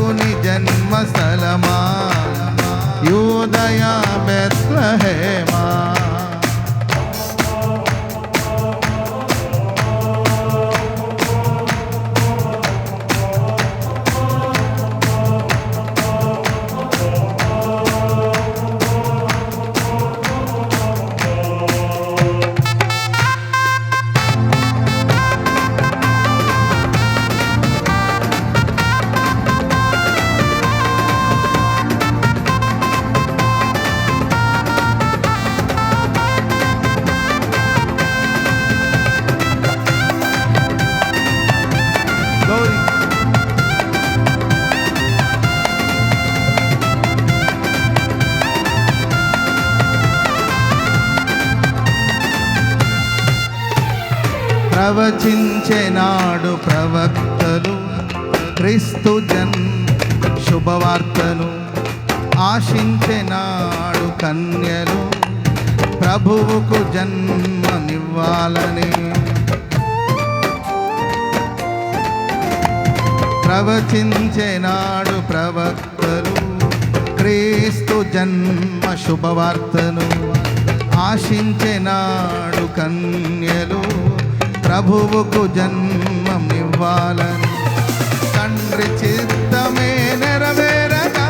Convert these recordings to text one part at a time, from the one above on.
రక్షకుని జన్మస్థలమా యూదయ బెత్లహేమా? ప్రవచించెనాడు ప్రవక్తలు క్రీస్తు జన్ శుభవార్తను ఆశించెనాడు కన్యలు ప్రభువుకు జన్మనివ్వాలని. ప్రవచించెనాడు ప్రవక్తలు క్రీస్తు జన్మ శుభవార్తను ఆశించెనాడు కన్యలు ప్రభువుకు జన్మమివ్వాలని. తండ్రి చిత్తమే నెరవేరగా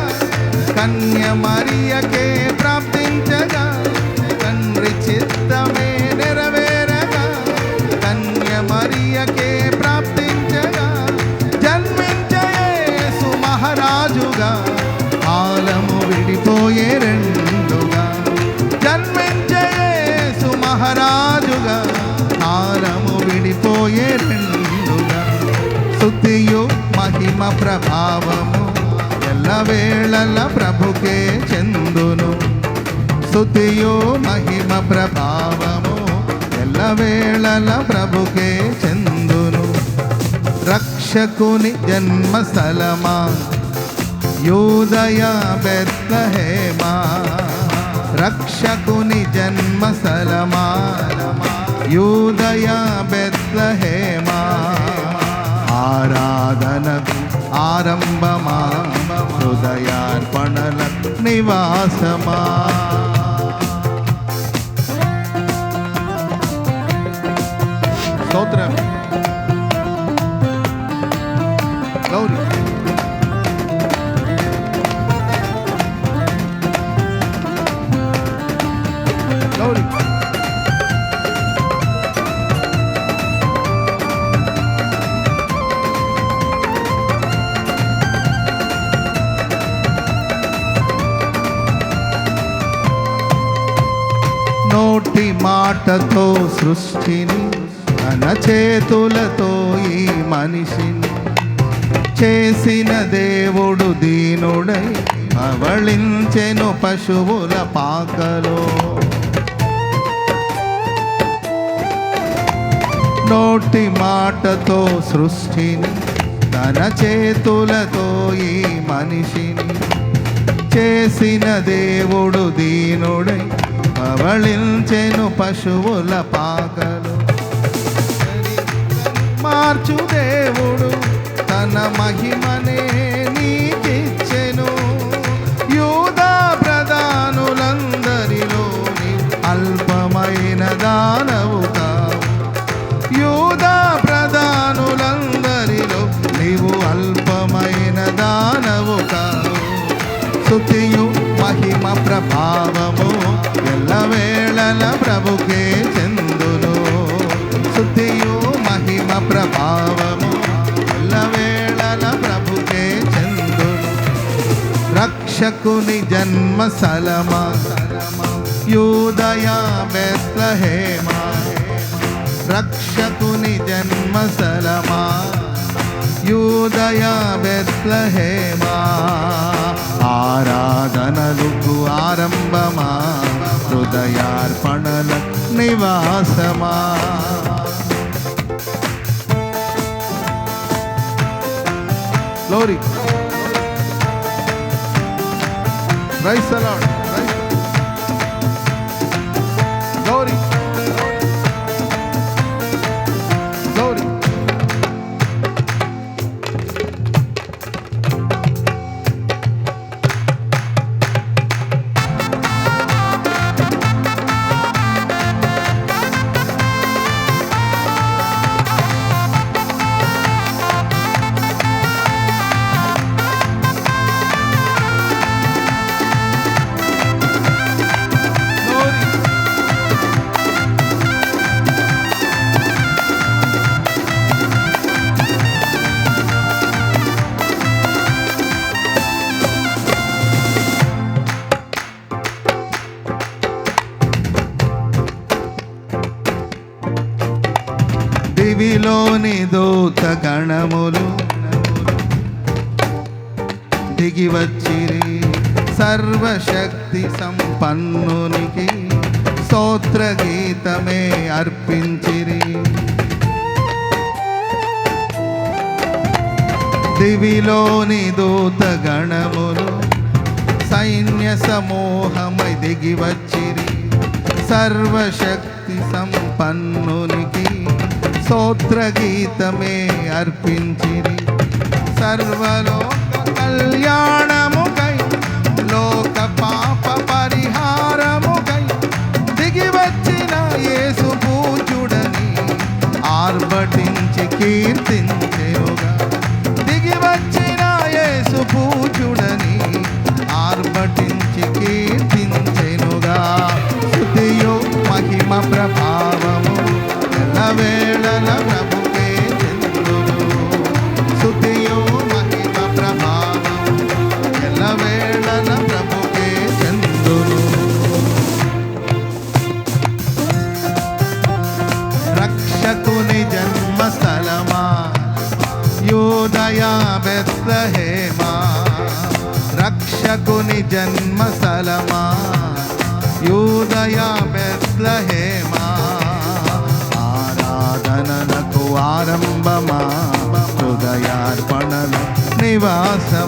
కన్యమ ఎల్లవేళల ప్రభుకే చెందును. స్థుతియో మహిమ ప్రభావము ఎల్లవేళల ప్రభుకే చెందును. రక్షకుని జన్మస్థలమా యూదయ హేమా రక్షకుని జన్మస్థలమా యూదయ హేమా ఆరాధనకు ఆరంభమా హృదయార్పణల నివాసమా స్తోత్రం మాటతో సృష్టిని తన చేతులతో ఈ మనిషిని చేసిన దేవుడు దీనుడై అవళించెను పశువుల పాకలో. నోటి మాటతో సృష్టిని తన చేతులతో ఈ మనిషిని చేసిన దేవుడు దీనుడై పవళించెను పశువుల పాకలు. మార్చు దేవుడు తన మహిమనే రక్షకుని జన్మస్థలమా యూదయా బెత్లహేమా రక్షకుని జన్మస్థలమా యూదయా బెత్లహేమా ఆరాధనలకు ఆరంభమా హృదయార్పణల నివాసమా Glory. Praise the Lord. గణములు దిగి వచ్చిరి సర్వశక్తి సంపన్నునికి స్తోత్ర గీతమే అర్పించిరి. దివిలోని దూత గణములు సైన్య సమూహమై దిగి వచ్చిరి సర్వశక్తి సంపన్నునికి స్తోత్ర గీతమే అర్పించిరి. సర్వలోక కళ్యాణముకై లోక పాప పరిహారముకై దిగి వచ్చిన యేసు పూజుడని ఆర్భటించి కీర్తించి జన్మస్థలమా? యూదయా బెత్లహేమా? ఆరాధనలకు ఆరంభమా? హృదయార్పణల నివాస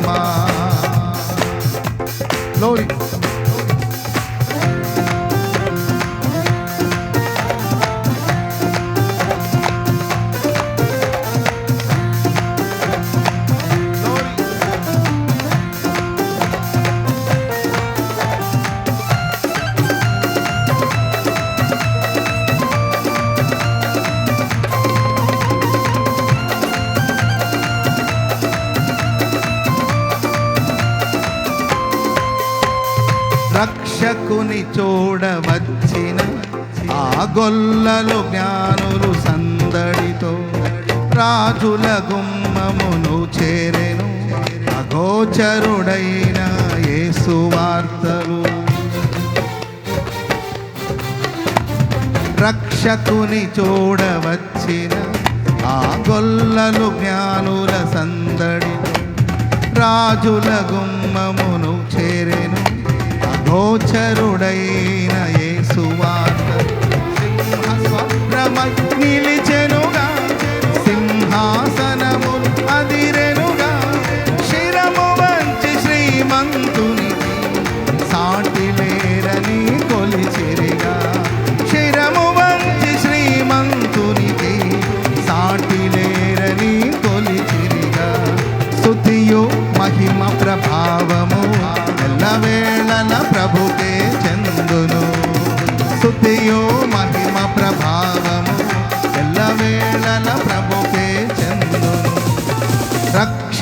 రక్షకుని చూడవచ్చిన ఆ గొల్లలు జ్ఞానులు సందడితో రాజుల గుమ్మమును చేరెను. అగోచరుడైన యేసువార్తలు రక్షకుని చూడవచ్చిన ఆ గొల్లలు జ్ఞానుల సందడి రాజుల గుమ్మమును చేరెను. అగోచరుడైన Bye.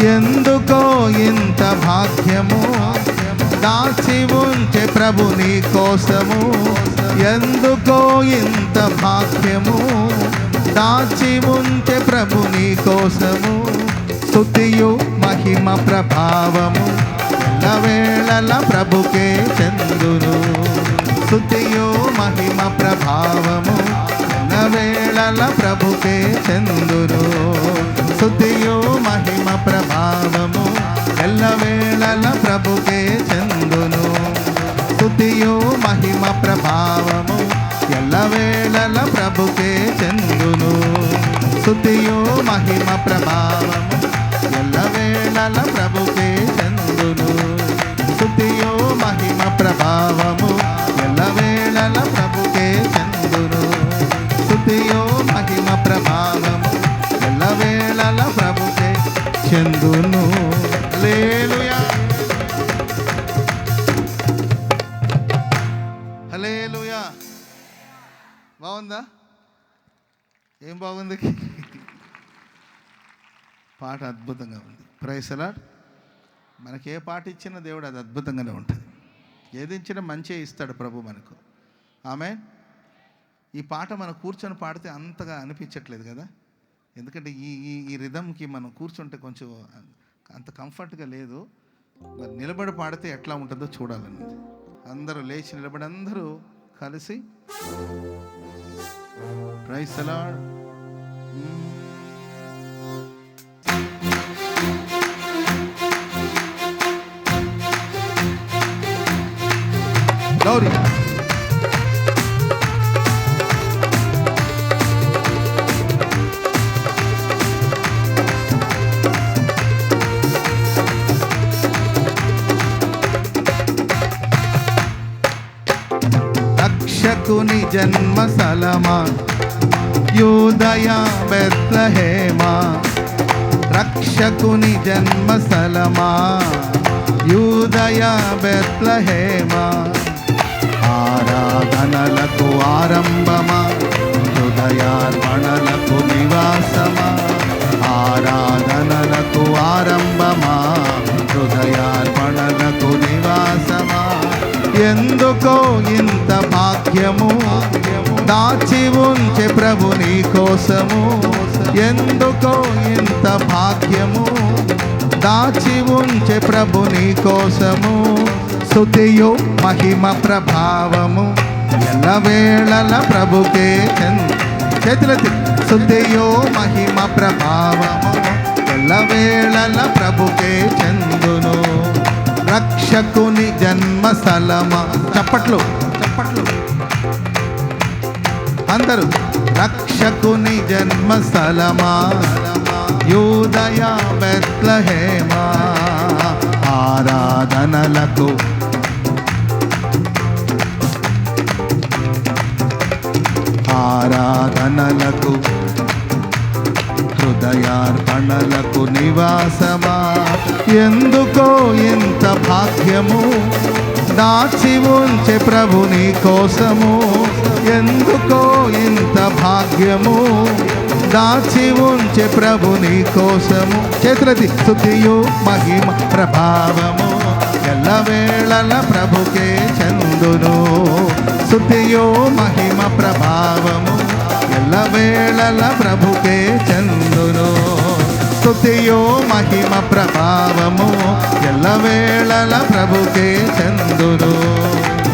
ఎందుకో ఇంత భాగ్యము? దాచి ఉంచే ప్రభు నీ కోసము. ఎందుకో ఇంత భాగ్యము? దాచి ఉంచే ప్రభు నీ కోసము. స్థుతియు మహిమ ప్రభావము. ఎల్లవేళల ప్రభుకే చందును. స్థుతియు మహిమ ప్రభావము. ఎల్లవేళల ప్రభుకే చందును. స్థుతియు మహిమ ప్రభావము ఎల్లవేళల ప్రభుకే చందును. స్థుతియో మహిమ ప్రభావము ఎల్లవేళల ప్రభుకే చందును. స్థుతియో మహిమ ప్రభావము ఎల్లవేళల ప్రభుకే చందును. స్థుతియో మహిమ ప్రభావము హల్లెలూయా బాగుందా? ఏం బాగుంది? పాట అద్భుతంగా ఉంది. ప్రైసలా మనకి ఏ పాట ఇచ్చినా దేవుడు అది అద్భుతంగానే ఉంటుంది. ఏది ఇచ్చినా మంచిగా ఇస్తాడు ప్రభు మనకు. ఆమె ఈ పాట మనం కూర్చొని పాడితే అంతగా అనిపించట్లేదు కదా? ఎందుకంటే ఈ ఈ ఈ రిధంకి మనం కూర్చుంటే కొంచెం అంత కంఫర్ట్గా లేదు. మరి నిలబడి పాడితే ఎట్లా ఉంటుందో చూడాలని అందరూ లేచి నిలబడి అందరూ కలిసి ప్రైస్ అలాడ్ జన్మ సలమా యూదయ బెత్లహేమా? రక్షకుని జన్మ సలమా యూదయ బెత్లహేమా? ఆరాధనలకు ఆరంభమా? హృదయార్పణలకు నివాసమా? ఆరాధనలకు ఆరంభమా? హృదయార్పణలకు నివాసమా? ఎందుకో ఇంత భాగ్యము? దాచి ఉంచే ప్రభు నీ కోసము. ఎందుకో ఇంత భాగ్యము? దాచి ఉంచే ప్రభు నీ కోసము. స్థుతియు మహిమ ప్రభావము. ఎల్లవేళల ప్రభుకే చేతులతి చేతులెత్తి. మహిమ ప్రభావము. ఎల్లవేళల ప్రభుకే చందును. రక్షకుని జన్మ స్థలమా? చప్పట్లు చప్పట్లు. అందరూ రక్షకుని జన్మ స్థలమా? యూదయ బెత్లహేమా? ఆరాధనలకు. ఆరాధనలకు. హృదయార్పణలకు నివాసమా? ఎందుకో ఇంత భాగ్యము? దాచి ఉంచే ప్రభుని కోసము. ఎందుకో ఇంత భాగ్యము? దాచి ఉంచే ప్రభుని కోసము. చేతులది స్థుతియు మహిమ ప్రభావము. ఎల్లవేళల ప్రభుకే చందును. స్థుతియో మహిమ ప్రభావము. ఎల్లవేళల ప్రభుకే చందు స్థుతియో మహిమ ప్రభావము ఎల్లవేళల ప్రభుకే చందురు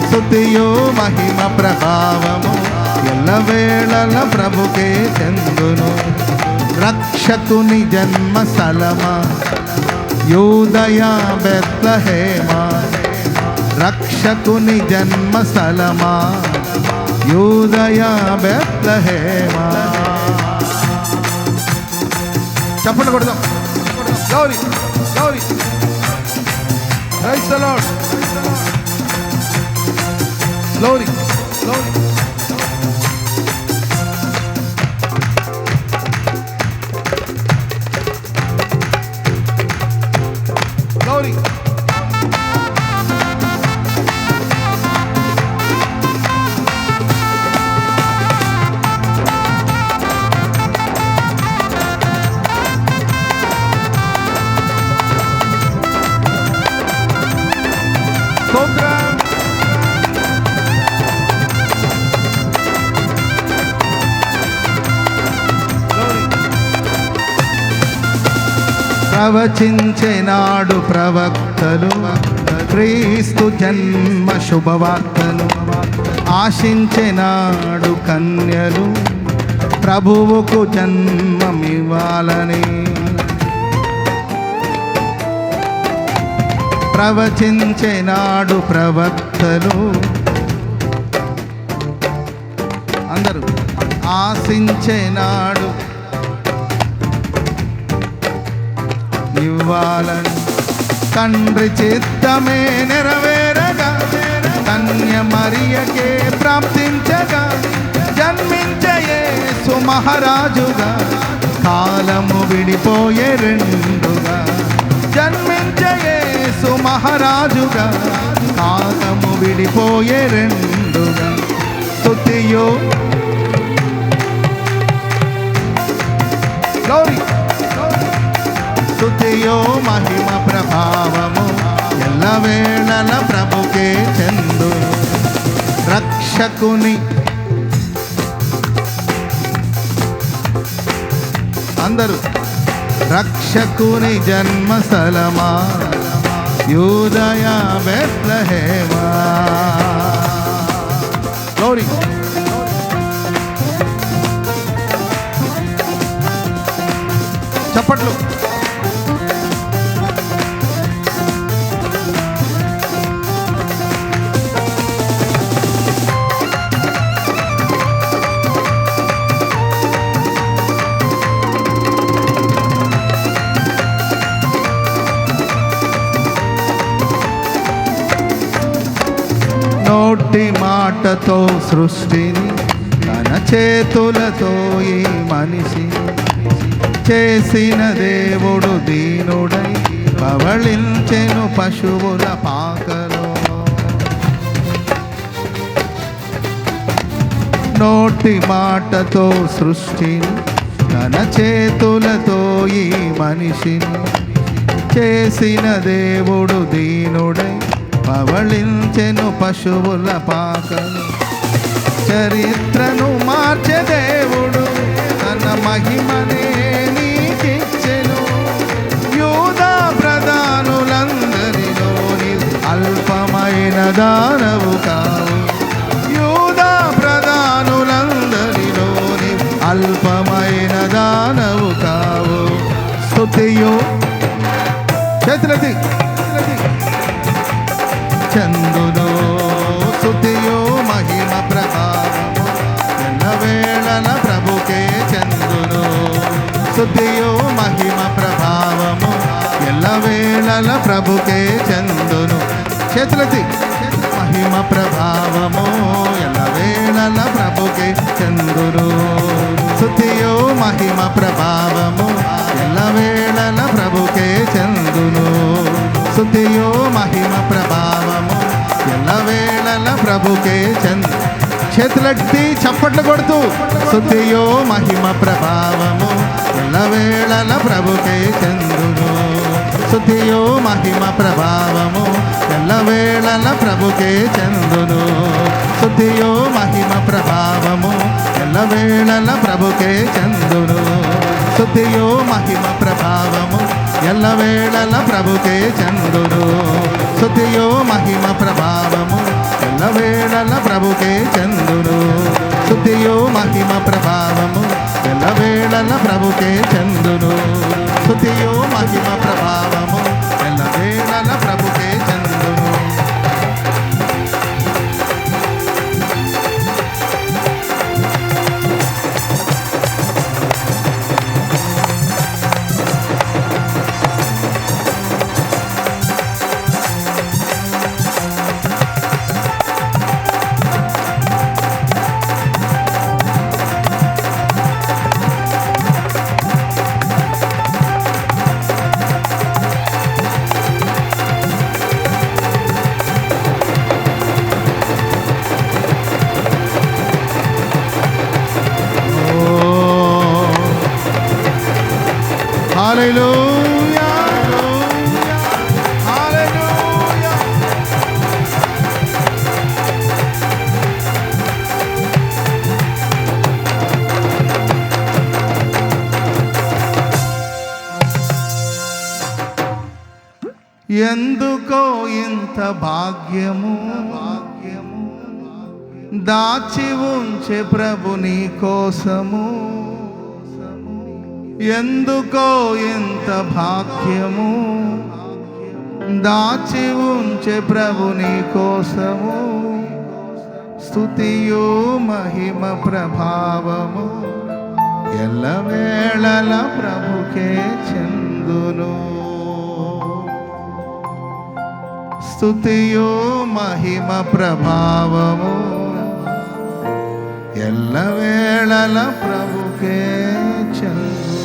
స్థుతియో మహిమ ప్రభావము ఎల్లవేళల ప్రభుకే చందును. రక్షకుని జన్మ స్థలమా యూదయ బెత్లహేమా. రక్షకుని జన్మ స్థలమా యూదయ బెత్లహేమా. చప్పట్లు కొడదాం. గౌరీ Gauri. Right the lord glory glory glory ప్రవచించెనాడు ప్రవక్తలు. క్రీస్తు జన్మ శుభవార్తలు ఆశించెనాడు కన్యలు. ప్రభువుకు జన్మమివ్వాలని. ప్రవచించెనాడు ప్రవక్తలు. అందరూ ఆశించెనాడు ఇవ్వాలని తండ్రి చిత్తమే నెరవేరగా కన్య మరియకే ప్రాప్తించగా జన్మించయే సుమహారాజుగా కాలము విడిపోయే రెండుగా జన్మించయే సుమహారాజుగా కాలము విడిపోయే రెండుగా. స్తుతియో స్థుతియో మహిమ ప్రభావము. ఎల్లవేళల ప్రభుకే చెందు. రక్షకుని అందరూ రక్షకుని జన్మస్థలమా? యూదయ బెత్లహేమా? గౌరీ. చప్పట్లు. నోటి మాటతో సృష్టిని తన చేతులతో ఈ మనిషి చేసిన దేవుడు దీనుడై పవళించెను పశువుల పాకలో. నోటి మాటతో సృష్టిని తన చేతులతో ఈ మనిషిని చేసిన దేవుడు దీనుడై పవళించెను పశువుల పాకలు. చరిత్రను మార్చే దేవుడు తన మహిమనే నీకిచ్చెను. యూదా ప్రధానులందరిలోని అల్పమైన దానవు కావు. యూదా ప్రధానులందరిలోని అల్పమైన దానవు కావు. స్థుతియు చేతులది చందును స్తుతియో మహిమ ప్రభావము. ఎల్లవేళల ప్రభుకే చందును స్తుతియో మహిమ ప్రభావము. ఎల్లవేళల ప్రభుకే చందును. చేతులది మహిమ ప్రభావము. ఎల్లవేళల ప్రభుకే చందును. స్తుతియో మహిమ ప్రభావము. ఎల్లవేళల ప్రభుకే చందును. స్తుతియో మహిమ ప్రభావము. ఎల్లవేళల ప్రభుకే చంద్. చేతులెత్తి చప్పట్లు కొడుతూ స్తుతియో మహిమ ప్రభావము. ఎల్లవేళల ప్రభుకే చందును. స్తుతియో మహిమ ప్రభావము. ఎల్లవేళల ప్రభుకే చందును. స్తుతియో మహిమ ప్రభావము. ఎల్లవేళల ప్రభుకే చందును. స్తుతియో మహిమ ప్రభావము. ఎల్లవేళల ప్రభుకే చందును. స్థుతియో మహిమ ప్రభావము. ఎల్లవేళల ప్రభుకే చందును. స్థుతియో మహిమ ప్రభావము. ఎల్లవేళల ప్రభుకే చందును. స్థుతియో మహిమ ప్రభావము. ఎల్లవేళల ఎందుకో ఇంత భాగ్యము? భాగ్యము దాచి ఉంచే ప్రభు నీ కోసము. ఎందుకో ఇంత భాగ్యము? దాచి ఉంచే ప్రభు నీ కోసము. స్తుతియు మహిమ ప్రభావము. ఎల్లవేళల ప్రభుకే చెందును. స్థుతియో మహిమ ప్రభావము. ఎల్లవేళల ప్రభుకే చెందు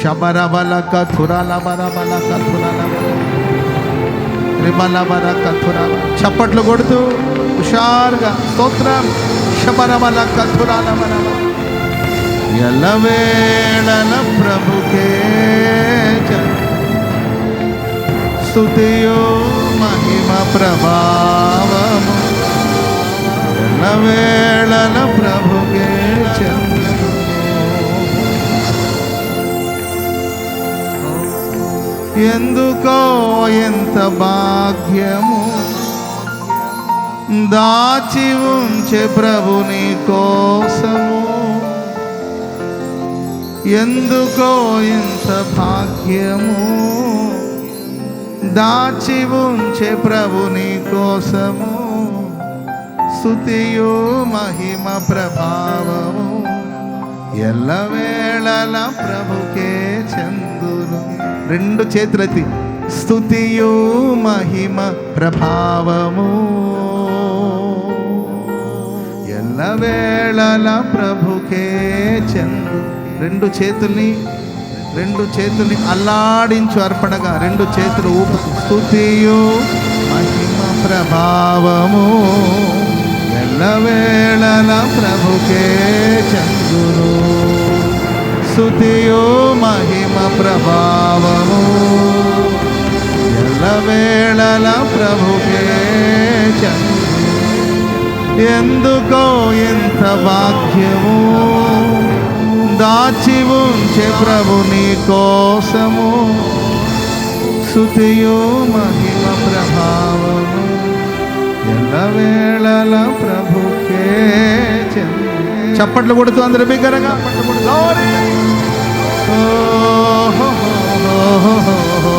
శబరబల కథురల బరబల కథురల రిబల బర కథురల చప్పట్లు కొడుతూ హుషారుగా స్తోత్రం. శబరబల కథురల బరబ ఎల్లవేళల ప్రభుకే చెందు స్తుతియో మహిమ ప్రభావము. ఎల్లవేళల ప్రభుకే ఎందుకో ఎంత భాగ్యము. దాచి ఉంచే ప్రభుని కోసము. ఎందుకో ఇంత భాగ్యము. దాచి ఉంచే ప్రభుని కోసము. స్థుతియు మహిమ ప్రభావము. ఎల్లవేళల ప్రభుకే చందును. రెండు చేతులెత్తి. స్థుతియు మహిమ ప్రభావము. ఎల్లవేళల ప్రభుకే చందు. రెండు చేతుల్ని రెండు చేతుల్ని అల్లాడించు అర్పణగా రెండు చేతులు ఊపు మహిమ ప్రభావము ఎల్లవేళల ప్రభుకే చందును. స్తుతియు మహిమ ప్రభావము ఎల్లవేళల ప్రభుకే చందు ఎందుకో ఇంత భాగ్యము దాచి ఉంచే ప్రభు నీ కోసము శృతియు మహిమ ప్రభావము ఎల్లవేళల ప్రభుకే చప్పట్లు కొడుతూ అందరు బిగ్గరగా Glory. ఓ హో హో హో హో హో.